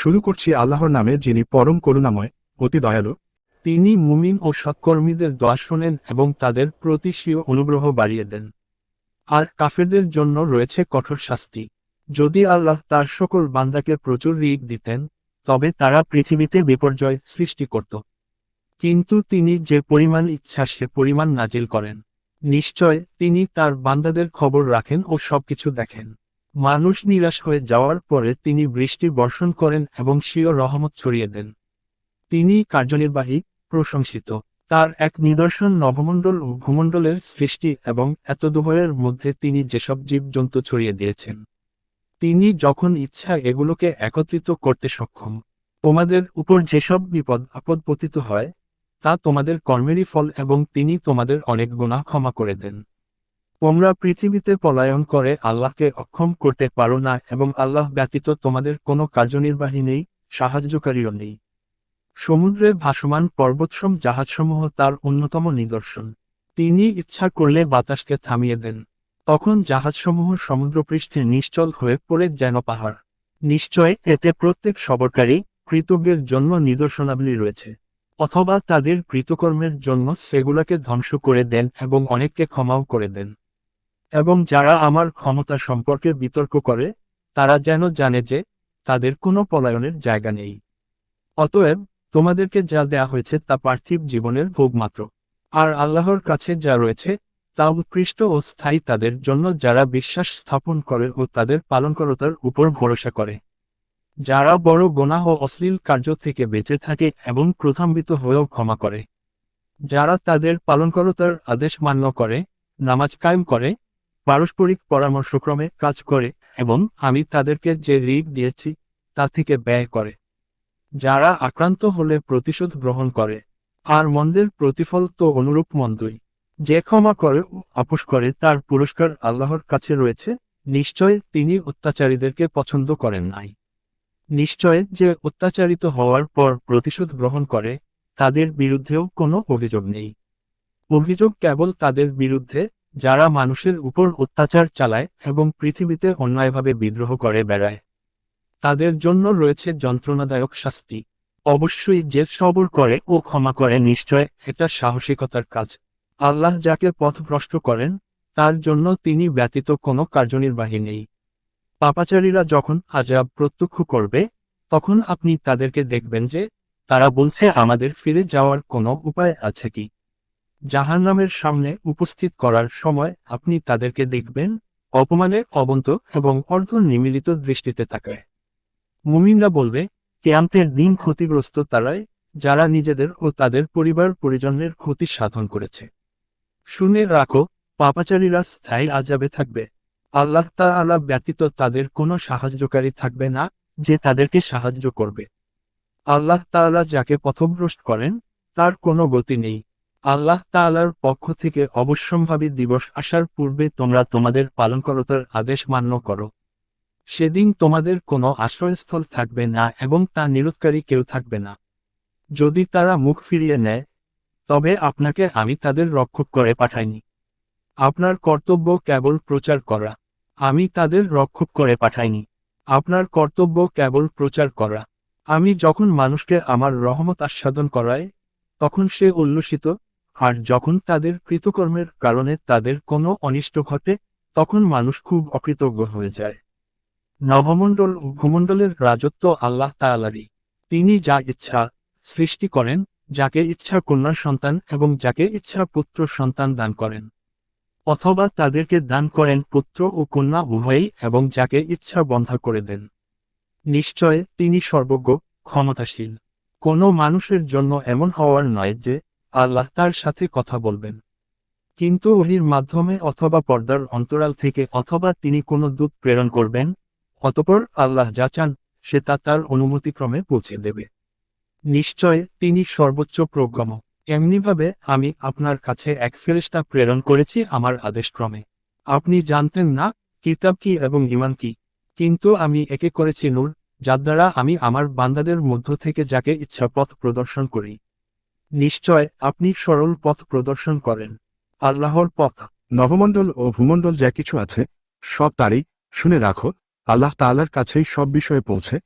শুরু করছি আল্লাহর নামে যিনি পরম করুণাময়, অতি দয়ালু। তিনি মুমিন ও সৎকর্মীদের দোয়া শোনেন এবং তাদের প্রতি অনুগ্রহ বাড়িয়ে দেন। আর কাফেরদের জন্য রয়েছে কঠোর শাস্তি। যদি আল্লাহ তার সকল বান্দাকে প্রচুর রিক দিতেন, তবে তারা পৃথিবীতে বিপর্যয় সৃষ্টি করত। কিন্তু তিনি যে পরিমাণ ইচ্ছা সে পরিমাণ নাজিল করেন। নিশ্চয় তিনি তার বান্দাদের খবর রাখেন ও সবকিছু দেখেন। মানুষ নিরাশ হয়ে যাওয়ার পরে তিনি বৃষ্টি বর্ষণ করেন এবং স্বীয় রহমত ছড়িয়ে দেন। তিনি কার্যনির্বাহী, প্রশংসিত। তার এক নিদর্শন নবমণ্ডল ও ভূমণ্ডলের সৃষ্টি এবং এত এতদুভয়ের মধ্যে তিনি যেসব জীবজন্তু ছড়িয়ে দিয়েছেন, তিনি যখন ইচ্ছা এগুলোকে একত্রিত করতে সক্ষম। তোমাদের উপর যেসব বিপদ আপদ পতিত হয়, তা তোমাদের কর্মেরই ফল এবং তিনি তোমাদের অনেক গুণা ক্ষমা করে দেন। তোমরা পৃথিবীতে পলায়ন করে আল্লাহকে অক্ষম করতে পারো না এবং আল্লাহ ব্যতীত তোমাদের কোনো কার্যনির্বাহী নেই, সাহায্যকারীও নেই। সমুদ্রে ভাসমান পর্বতসম জাহাজসমূহ তার অন্যতম নিদর্শন। তিনি ইচ্ছা করলে বাতাসকে থামিয়ে দেন। তখন জাহাজসমূহ সমুদ্রপৃষ্ঠে নিশ্চল হয়ে পড়ে যেন পাহাড়। নিশ্চয় এতে প্রত্যেক সবরকারী কৃতজ্ঞের জন্য নিদর্শনাবলী রয়েছে। অথবা তাদের কৃতকর্মের জন্য সেগুলোকে ধ্বংস করে দেন এবং অনেককে ক্ষমাও করে দেন। এবং যারা আমার ক্ষমতা সম্পর্কে বিতর্ক করে, তারা যেন জানে যে, তাদের কোনো পলায়নের জায়গা নেই। অতএব, তোমাদেরকে যা দেয়া হয়েছে তা পার্থিব জীবনের ভোগ মাত্র। আর আল্লাহর কাছে যা রয়েছে, তা উৎকৃষ্ট ও স্থায়ী তাদের জন্য যারা বিশ্বাস স্থাপন করে ও তাদের পালনকরতার উপর ভরসা করে। যারা বড় গোনা ও অশ্লীল কার্য থেকে বেঁচে থাকে এবং প্রথম্বিত হয়েও ক্ষমা করে। যারা তাদের পালনকরতার আদেশ মান্য করে, নামাজ কায়েম করে পারস্পরিক পরামর্শক্রমে কাজ করে এবং আমি তাদেরকে যে ঋগ দিয়েছি, তা থেকে ব্যয় করে। যারা আক্রান্ত হলে প্রতিশোধ গ্রহণ করে। আর মন্দের প্রতিফল তো অনুরূপ মন্দই। যে ক্ষমা করে আপোষ করে তার পুরস্কার আল্লাহর কাছে রয়েছে, নিশ্চয় তিনি অত্যাচারীদেরকে পছন্দ করেন নাই। নিশ্চয় যে অত্যাচারিত হওয়ার পর প্রতিশোধ গ্রহণ করে, তাদের বিরুদ্ধেও কোনো অভিযোগ নেই। অভিযোগ কেবল তাদের বিরুদ্ধে যারা মানুষের উপর অত্যাচার চালায় এবং পৃথিবীতে অন্যায়ভাবে বিদ্রোহ করে বেড়ায়। তাদের জন্য রয়েছে যন্ত্রণাদায়ক শাস্তি। অবশ্যই যে সবর করে ও ক্ষমা করে নিশ্চয় এটা সাহসিকতার কাজ। আল্লাহ যাকে পথভ্রষ্ট করেন, তার জন্য তিনি ব্যতীত কোনো কার্যনির্বাহী নেই। পাপাচারীরা যখন আজাব প্রত্যক্ষ করবে, তখন আপনি তাদেরকে দেখবেন যে তারা বলছে আমাদের ফিরে যাওয়ার কোনো উপায় আছে কি। জাহান্নামের সামনে উপস্থিত করার সময় আপনি তাদেরকে দেখবেন, অপমানে অবন্ত এবং অর্ধ নিমিলিত দৃষ্টিতে তাকায়। মুমিনরা বলবে, কেয়ামতের দিন ক্ষতিগ্রস্ত তারাই, যারা নিজেদের ও তাদের পরিবার পরিজনের ক্ষতি সাধন করেছে। শুনে রাখো, পাপাচারীরা স্থায়ী আজাবে থাকবে। আল্লাহ তাআলা ব্যতীত তাদের কোনো সাহায্যকারী থাকবে না, যে তাদেরকে সাহায্য করবে। আল্লাহ তাআলা যাকে পথভ্রষ্ট করেন, তার কোনো গতি নেই। আল্লাহ তাআলার পক্ষ থেকে অবশ্যম্ভাবী দিবস আসার পূর্বে তোমরা তোমাদের পালনকরতার আদেশ মান্য করো। সেদিন তোমাদের কোনো আশ্রয়স্থল থাকবে না এবং তা নিরোধকারী কেউ থাকবে না। যদি তারা মুখ ফিরিয়ে নেয়, তবে আপনাকে আমি তাদের রক্ষক করে পাঠাইনি। আপনার কর্তব্য কেবল প্রচার করা। আমি তাদের রক্ষক করে পাঠাইনি। আপনার কর্তব্য কেবল প্রচার করা। আমি যখন মানুষকে আমার রহমত আস্বাদন করাই, তখন সে উল্লসিত আর যখন তাদের কৃতকর্মের কারণে তাদের কোনো অনিষ্ট ঘটে, তখন মানুষ খুব অকৃতজ্ঞ হয়ে যায়। নবমণ্ডল ও ভূমণ্ডলের রাজত্ব আল্লাহ তাআলারই। তিনি যা ইচ্ছা সৃষ্টি করেন, যাকে ইচ্ছা কন্যা সন্তান এবং যাকে ইচ্ছা পুত্র সন্তান দান করেন। অথবা তাদেরকে দান করেন পুত্র ও কন্যা উভয়ই এবং যাকে ইচ্ছা বন্ধা করে দেন। নিশ্চয় তিনি সর্বজ্ঞ, ক্ষমতাশীল। কোনো মানুষের জন্য এমন হওয়ার নয় যে আল্লাহ তার সাথে কথা বলবেন। কিন্তু ওহির মাধ্যমে অথবা পর্দার অন্তরাল থেকে অথবা তিনি কোনো দূত প্রেরণ করবেন, অতপর আল্লাহ যা চান, সে তা তার অনুমতিক্রমে পৌঁছে দেবে। নিশ্চয় তিনি সর্বোচ্চ প্রজ্ঞম। এমনিভাবে আমি আপনার কাছে এক ফেরেশতা প্রেরণ করেছি আমার আদেশক্রমে। আপনি জানতেন না, কিতাব কি এবং ইমান কি। কিন্তু আমি একে করেছি নূর, যার দ্বারা আমি আমার বান্দাদের মধ্য থেকে যাকে ইচ্ছা পথ প্রদর্শন করি। নিশ্চয় আপনি সরল পথ প্রদর্শন করেন। আল্লাহর পথ। নবমণ্ডল ও ভূমণ্ডল যা কিছু আছে, সব তারই। শুনে রাখো, আল্লাহ তাল্লার কাছেই সব বিষয়ে পৌঁছে।